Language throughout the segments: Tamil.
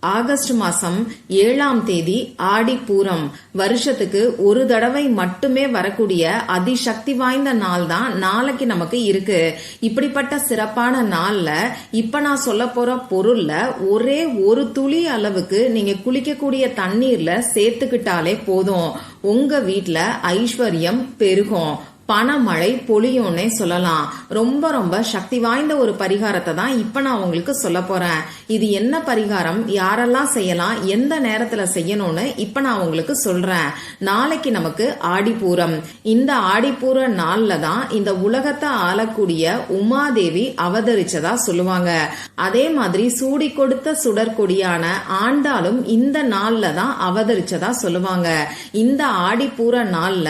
ஆகஸ்ட் மாசம் ஏழாம் தேதி ஆடி பூரம் வருஷத்துக்கு ஒரு தடவை மட்டுமே வரக்கூடிய அதிசக்தி வாய்ந்த நாள் தான் நாளைக்கு நமக்கு இருக்கு. இப்படிப்பட்ட சிறப்பான நாள்ல இப்ப நான் சொல்ல போற பொருள்ல ஒரே ஒரு துளி அளவுக்கு நீங்க குளிக்கக்கூடிய தண்ணீர்ல சேர்த்துக்கிட்டாலே போதும். உங்க வீட்டுல ஐஸ்வர்யம் பெருகும். பணமழை பொழியும்னே சொல்லலாம். ரொம்ப ரொம்ப சக்தி வாய்ந்த ஒரு பரிகாரத்தை தான் இப்ப நான் உங்களுக்கு சொல்ல போறேன். இது என்ன பரிகாரம்? யாரெல்லாம் செய்யலாம்? எந்த நேரத்துல செய்யணும்னு இப்ப நான் உங்களுக்கு சொல்றேன். நாளைக்கு நமக்கு ஆடிப்பூரம். இந்த ஆடிப்பூர நாள்ல தான் இந்த உலகத்தை ஆளக்கூடிய உமாதேவி அவதரிச்சதா சொல்லுவாங்க. அதே மாதிரி சூடி கொடுத்த சுடற்கொடியான ஆண்டாலும் இந்த நாள்ல தான் அவதரிச்சதா சொல்லுவாங்க. இந்த ஆடிப்பூர நாள்ல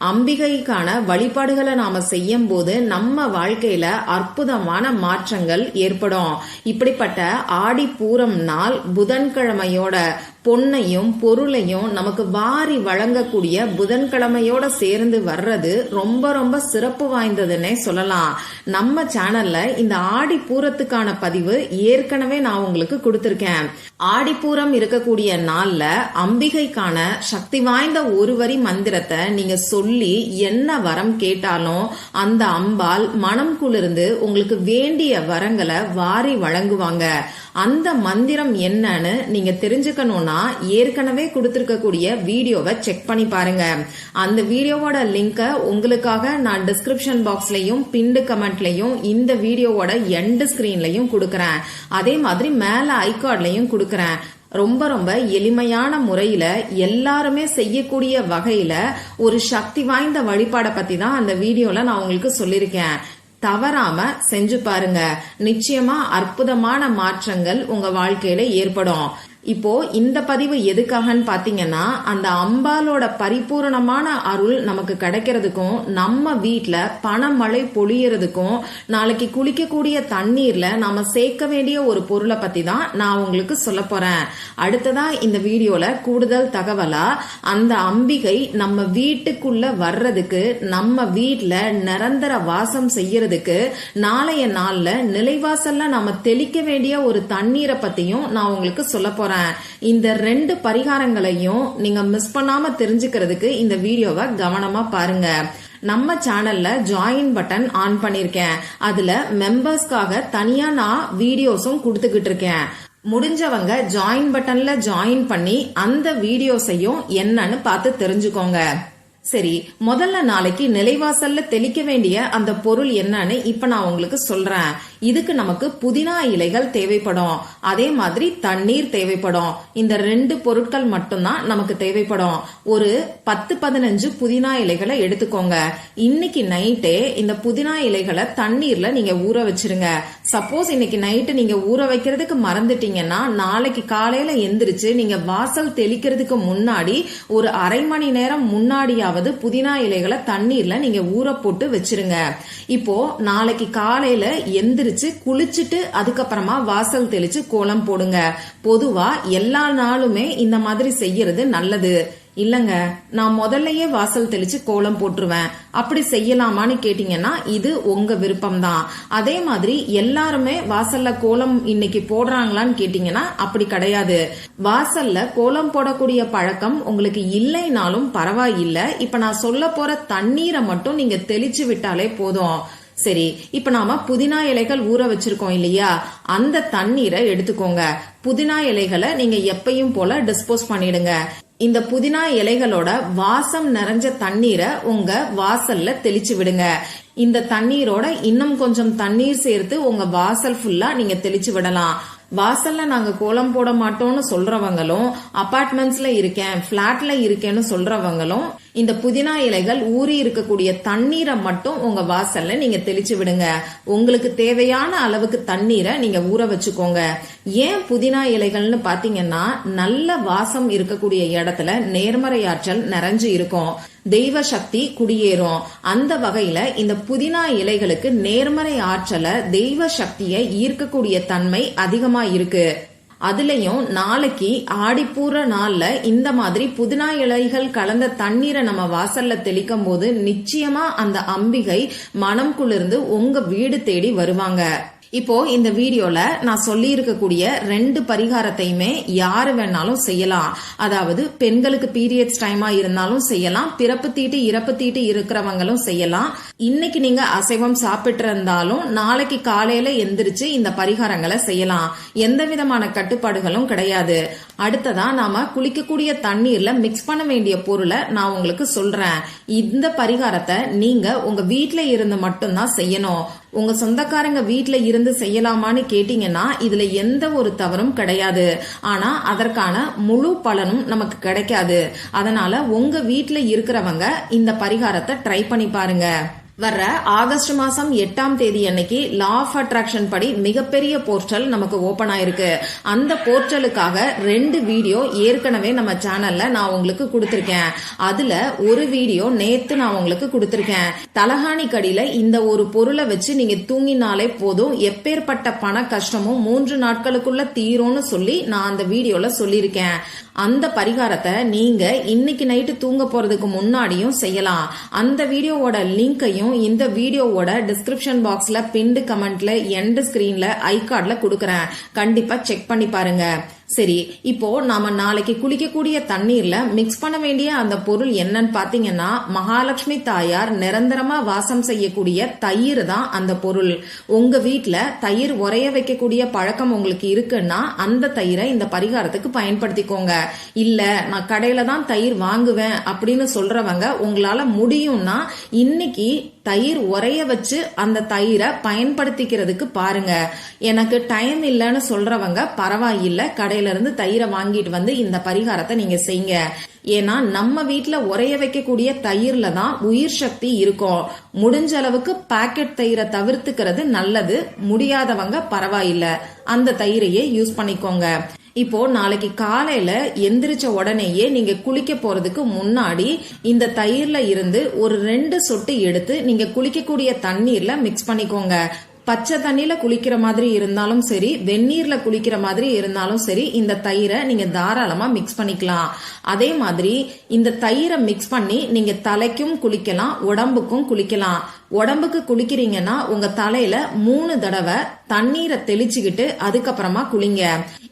அம்பிகைக்கான வழிபாடுகளை நாம செய்யும் போது நம்ம வாழ்க்கையில அற்புதமான மாற்றங்கள் ஏற்படும். இப்படிப்பட்ட ஆடி பூரம் நாள் புதன்கிழமையோட பொன்னையும் பொருளையும் நமக்கு வாரி வழங்கக்கூடிய புதன்கிழமையோட சேர்ந்து வர்றது ரொம்ப ரொம்ப சிறப்பு வாய்ந்ததுன்னே சொல்லலாம். நம்ம சேனல்ல இந்த ஆடி பூரத்துக்கான பதிவு ஏற்கனவே நான் உங்களுக்கு கொடுத்திருக்கேன். ஆடிப்பூரம் இருக்கக்கூடிய நாள்ல அம்பிகைக்கான சக்தி வாய்ந்த ஒரு வரி மந்திரத்தை நீங்க சொல்லி என்ன வரம் கேட்டாலும் அந்த அம்பாள் மனம் குளிர்ந்து உங்களுக்கு வேண்டிய வரங்களை வாரி வழங்குவாங்க. அந்த மந்திரம் என்னன்னு நீங்க தெரிஞ்சுக்கணும்னா ஏற்கனவே கொடுத்துருக்கக்கூடிய வீடியோவை செக் பண்ணி பாருங்க. அந்த வீடியோவோட லிங்கை உங்களுக்காக நான் டிஸ்கிரிப்ஷன் பாக்ஸ்லயும் பிண்டு கமெண்ட்லயும் இந்த வீடியோவோட எண்டு ஸ்கிரீன்லயும் கொடுக்கறேன். அதே மாதிரி மேல ஐகார்ட்லயும் கொடுக்கறேன். ரொம்ப ரொம்ப எளிமையான முறையில எல்லாருமே செய்யக்கூடிய வகையில ஒரு சக்தி வாய்ந்த வழிபாடை பத்தி தான் அந்த வீடியோல நான் உங்களுக்கு சொல்லியிருக்கேன். தவறாம செஞ்சு பாருங்க. நிச்சயமா அற்புதமான மாற்றங்கள் உங்க வாழ்க்கையில ஏற்படும். இப்போ இந்த பதிவு எதுக்காகன்னு பாத்தீங்கன்னா அந்த அம்பாலோட பரிபூரணமான அருள் நமக்கு கிடைக்கிறதுக்கும் நம்ம வீட்டில் பணமழை பொழியறதுக்கும் நாளைக்கு குளிக்கக்கூடிய தண்ணீர்ல நாம சேர்க்க வேண்டிய ஒரு பொருளை பத்தி தான் நான் உங்களுக்கு சொல்ல போறேன். அடுத்ததா இந்த வீடியோல கூடுதல் தகவலா அந்த அம்பிகை நம்ம வீட்டுக்குள்ள வர்றதுக்கு நம்ம வீட்டில் நிரந்தர வாசம் செய்யறதுக்கு நாளைய நாள்ல நிலைவாசல்ல நாம தெளிக்க வேண்டிய ஒரு தண்ணீரை பத்தியும் நான் உங்களுக்கு சொல்ல போறேன். இந்த ரெண்டு பரிகாரங்களையும் நீங்க மிஸ் பண்ணாம தெரிஞ்சுக்கிறதுக்கு இந்த வீடியோவை கவனமா பாருங்க. நம்ம சேனல்ல ஜாயின் பட்டன் ஆன் பண்ணிருக்கேன். அதுல மெம்பர்ஸ்க்காக தனியா நான் வீடியோஸும் கொடுத்துக்கிட்டு இருக்கேன். முடிஞ்சவங்க ஜாயின் பட்டன்ல ஜாயின் பண்ணி அந்த வீடியோஸையும் என்னன்னு பார்த்து தெரிஞ்சுக்கோங்க. சரி முதல்ல நாளைக்கு நிலைவாசல்ல தெளிக்க வேண்டிய அந்த பொருள் என்னன்னு இப்ப நான் உங்களுக்கு சொல்றேன். இதுக்கு நமக்கு புதினா இலைகள் தேவைப்படும். அதே மாதிரி தண்ணீர் தேவைப்படும். இந்த ரெண்டு பொருட்கள் மட்டும்தான் நமக்கு தேவைப்படும். ஒரு பத்து பதினஞ்சு புதினா இலைகளை எடுத்துக்கோங்க. இன்னைக்கு நைட்டே இந்த புதினா இலைகளை தண்ணீர்ல நீங்க ஊற வச்சிருங்க. சப்போஸ் இன்னைக்கு நைட்டு நீங்க ஊற வைக்கிறதுக்கு மறந்துட்டீங்கன்னா நாளைக்கு காலையில எந்திரிச்சு நீங்க வாசல் தெளிக்கிறதுக்கு முன்னாடி ஒரு அரை மணி நேரம் முன்னாடியாவது புதினா இலைகளை தண்ணீர்ல நீங்க ஊற போட்டு வச்சிருங்க. இப்போ நாளைக்கு காலையில எந்திரிச்சு குளிச்சுட்டு அதுக்கப்புறமா வாசல் தெளிச்சு கோலம் போடுங்க. பொதுவா எல்லா நாளுமே இந்த மாதிரி செய்யறது நல்லது. இல்லங்க நான் முதல்லயே வாசல் தெளிச்சு கோலம் போட்டுருவேன். அப்படி செய்யலாமான்னு கேட்டீங்கன்னா இது உங்க விருப்பம் தான் அதே மாதிரி எல்லாருமே வாசல்ல கோலம் இன்னைக்கு போடுறாங்களான்னு கேட்டீங்கன்னா அப்படி கிடையாது. வாசல்ல கோலம் போடக்கூடிய பழக்கம் உங்களுக்கு இல்லைனாலும் பரவாயில்லை. இப்ப நான் சொல்ல போற தண்ணீரை மட்டும் நீங்க தெளிச்சு விட்டாலே போதும். சரி இப்ப நாம புதினா இலைகள் ஊற வச்சிருக்கோம் இல்லையா? அந்த தண்ணீரை எடுத்துக்கோங்க. புதினா இலைகளை நீங்க எப்பயும் போல டிஸ்போஸ் பண்ணிடுங்க. இந்த புதினா இலைகளோட வாசம் நிறைஞ்ச தண்ணீரை உங்க வாசல்ல தெளிச்சு விடுங்க. இந்த தண்ணீரோட இன்னும் கொஞ்சம் தண்ணீர் சேர்த்து உங்க வாசல் ஃபுல்லா நீங்க தெளிச்சு விடலாம். வாசல்ல நாங்க கோலம் போட மாட்டோம்னு சொல்றவங்களும் அபார்ட்மெண்ட்ஸ்ல இருக்கேன் பிளாட்ல இருக்கேன்னு சொல்றவங்களும் இந்த புதினா இலைகள் ஊறி இருக்கக்கூடிய தண்ணீரை மட்டும் உங்க வாசல்ல நீங்க தெளிச்சு விடுங்க. உங்களுக்கு தேவையான அளவுக்கு தண்ணீரை நீங்க ஊற வச்சுக்கோங்க. ஏன் புதினா இலைகள்னு பாத்தீங்கன்னா நல்ல வாசம் இருக்கக்கூடிய இடத்துல நேர்மறையாற்றல் நிறைஞ்சு இருக்கும். தெய்வ சக்தி குடியேறும். அந்த வகையில இந்த புதினா இலைகளுக்கு நேர்மறை ஆற்றல தெய்வ சக்தியை ஈர்க்கக்கூடிய தன்மை அதிகமா இருக்கு. அதுலயும் நாளைக்கு ஆடிப்பூர நாள்ல இந்த மாதிரி புதினா இலைகள் கலந்த தண்ணீரை நம்ம வாசல்ல தெளிக்கும் போது நிச்சயமா அந்த அம்பிகை மனம் குளிர்ந்து உங்க வீடு தேடி வருவாங்க. இப்போ இந்த வீடியோல நான் சொல்லி இருக்கக்கூடிய ரெண்டு பரிகாரத்தையுமே யாரு வேணாலும் செய்யலாம். அதாவது பெண்களுக்கு பீரியட்ஸ் டைமா இருந்தாலும் செய்யலாம். பிறப்பு தீட்டு இறப்பு தீட்டு இருக்கிறவங்களும் செய்யலாம். இன்னைக்கு நீங்க அசைவம் சாப்பிட்டு இருந்தாலும் நாளைக்கு காலையில எந்திரிச்சு இந்த பரிகாரங்களை செய்யலாம். எந்த விதமான கட்டுப்பாடுகளும் கிடையாது. அடுத்ததா நாம குளிக்கக்கூடிய தண்ணீர்ல மிக்ஸ் பண்ண வேண்டிய பொருளை நான் உங்களுக்கு சொல்றேன். இந்த பரிகாரத்தை நீங்க உங்க வீட்டுல இருந்து மட்டும்தான் செய்யணும். உங்க சொந்தக்காரங்க வீட்டுல இருந்து செய்யலாமான்னு கேட்டீங்கன்னா இதுல எந்த ஒரு தவறும் கிடையாது. ஆனா அதற்கான முழு பலனும் நமக்கு கிடைக்காது. அதனால உங்க வீட்டுல இருக்கிறவங்க இந்த பரிகாரத்தை ட்ரை பண்ணி பாருங்க. வர்ற ஆகஸ்ட் மாசம் எட்டாம் தேதி அன்னைக்கு லா ஆஃப் அட்ராக்ஷன் படி மிகப்பெரிய போர்ட்டல் நமக்கு ஓபன் ஆயிருக்கு. அந்த போர்ட்டலுக்காக ரெண்டு வீடியோ ஏற்கனவே நம்ம சேனல்ல நான் உங்களுக்கு கொடுத்திருக்கேன். அதுல ஒரு வீடியோ நேத்து நான் உங்களுக்கு கொடுத்திருக்கேன். தலகாணி கடியில இந்த ஒரு பொருளை வச்சு நீங்க தூங்கினாலே போதும். எப்பேற்பட்ட பண கஷ்டமும் மூன்று நாட்களுக்குள்ள தீரும்னு சொல்லி நான் அந்த வீடியோல சொல்லியிருக்கேன். அந்த பரிகாரத்தை நீங்க இன்னைக்கு நைட்டு தூங்க போறதுக்கு முன்னாடியும் செய்யலாம். அந்த வீடியோவோட லிங்கையும் இந்த வீடியோவோட டிஸ்கிரிப்ஷன் பாக்ஸ்ல பின்டு கமெண்ட்ல எண்ட் ஸ்கிரீன்ல ஐ கார்ட்ல கொடுக்கறேன். கண்டிப்பா செக் பண்ணி பாருங்க. சரி இப்போ நாம நாளைக்கு குளிக்கக்கூடிய தண்ணீர்ல மிக்ஸ் பண்ண வேண்டிய அந்த பொருள் என்னன்னு பாத்தீங்கன்னா மகாலட்சுமி தாயார் நிரந்தரமா வாசம் செய்யக்கூடிய தயிர் தான் அந்த பொருள். உங்க வீட்டுல தயிர் உரைய வைக்கக்கூடிய பழக்கம் உங்களுக்கு இருக்குன்னா அந்த தயிரை இந்த பரிகாரத்துக்கு பயன்படுத்திக்கோங்க. இல்ல நான் கடையில தான் தயிர் வாங்குவேன் அப்படின்னு சொல்றவங்க உங்களால முடியும்னா இன்னைக்கு தயிர் உரைய வச்சு அந்த தயிரை பயன்படுத்திக்கிறதுக்கு பாருங்க. எனக்கு டைம் இல்லைன்னு சொல்றவங்க பரவாயில்ல. கடையில இருந்து தயிரை வாங்கிட்டு வந்து இந்த பரிகாரத்தை நீங்க செய்யுங்க. ஏன்னா நம்ம வீட்டுல உரைய வைக்கக்கூடிய தயிர்ல தான் உயிர் சக்தி இருக்கும். முடிஞ்ச அளவுக்கு பாக்கெட் தயிரை தவிர்த்துக்கிறது நல்லது. முடியாதவங்க பரவாயில்ல. அந்த தயிரையே யூஸ் பண்ணிக்கோங்க. இப்போ நாளைக்கு காலையில எந்திரிச்ச உடனேயே நீங்க குளிக்க போறதுக்கு முன்னாடி இந்த தயிர்ல இருந்து ஒரு ரெண்டு சொட்டு எடுத்து நீங்க குளிக்கக்கூடிய தண்ணீர்ல மிக்ஸ் பண்ணிக்கோங்க. பச்சை தண்ணியில குளிக்கிற மாதிரி இருந்தாலும் சரி வெந்நீர்ல குளிக்கிற மாதிரி இருந்தாலும் சரி இந்த தயிரை நீங்க தாராளமா மிக்ஸ் பண்ணிக்கலாம். அதே மாதிரி இந்த தயிரை மிக்ஸ் பண்ணி நீங்க தலைக்கும் குளிக்கலாம் உடம்புக்கும் குளிக்கலாம். உடம்புக்கு குளிக்கிறீங்கன்னா உங்க தலையில மூணு தடவை தண்ணீரை தெளிச்சுக்கிட்டு அதுக்கப்புறமா குளிங்க.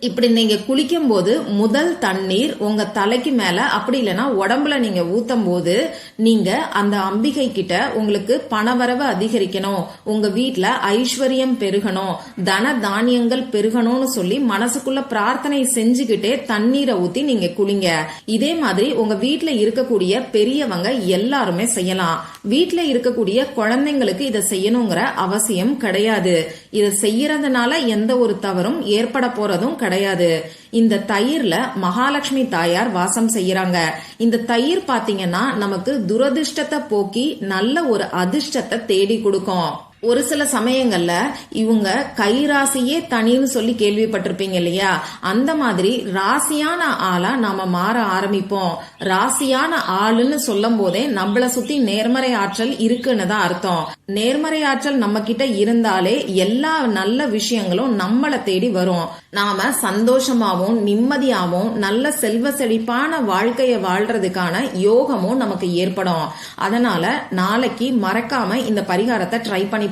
இப்படி நீங்க குளிக்கும் போது முதல் தண்ணீர் உங்க தலைக்கு மேல அப்படி இல்லைன்னா உடம்புல நீங்க ஊத்தும் போது நீங்க அந்த அம்பிகை கிட்ட உங்களுக்கு பணவரவு அதிகரிக்கணும். உங்க வீட்டுல ஐஸ்வர்யம் பெருகணும். தன தானியங்கள் பெருகணும்னு சொல்லி மனசுக்குள்ள பிரார்த்தனை செஞ்சுக்கிட்டே தண்ணீரை ஊத்தி நீங்க குளிங்க. இதே மாதிரி உங்க வீட்டுல இருக்கக்கூடிய பெரியவங்க எல்லாருமே செய்யலாம். வீட்டுல இருக்கக்கூடிய குழந்தைங்களுக்கு இதை செய்யணுங்கிற அவசியம் கிடையாது. இதை செய்யறதுனால எந்த ஒரு தவறும் ஏற்பட போறதும் கிடையாது. இந்த தயிர்ல மகாலட்சுமி தாயார் வாசம் செய்யறாங்க. இந்த தயிர் பாத்தீங்கன்னா நமக்கு துரதிர்ஷ்டத்தை போக்கி நல்ல ஒரு அதிர்ஷ்டத்தை தேடி கொடுக்கும். ஒரு சில சமயங்கள்ல இவங்க கை ராசியே தனின்னு சொல்லி கேள்விப்பட்டிருப்பீங்க இல்லையா? அந்த மாதிரி ராசியான ஆளா நாம மாற ஆரம்பிப்போம். ராசியான ஆளுன்னு சொல்லும் போதே நம்மள சுத்தி நேர்மறை ஆற்றல் இருக்குன்னு தான் அர்த்தம். நேர்மறை ஆற்றல் நம்ம கிட்ட இருந்தாலே எல்லா நல்ல விஷயங்களும் நம்மளை தேடி வரும். நாம சந்தோஷமாவும் நிம்மதியாவும் நல்ல செல்வ செழிப்பான வாழ்க்கைய வாழ்றதுக்கான யோகமும் நமக்கு ஏற்படும். அதனால நாளைக்கு மறக்காம இந்த பரிகாரத்தை ட்ரை பண்ணி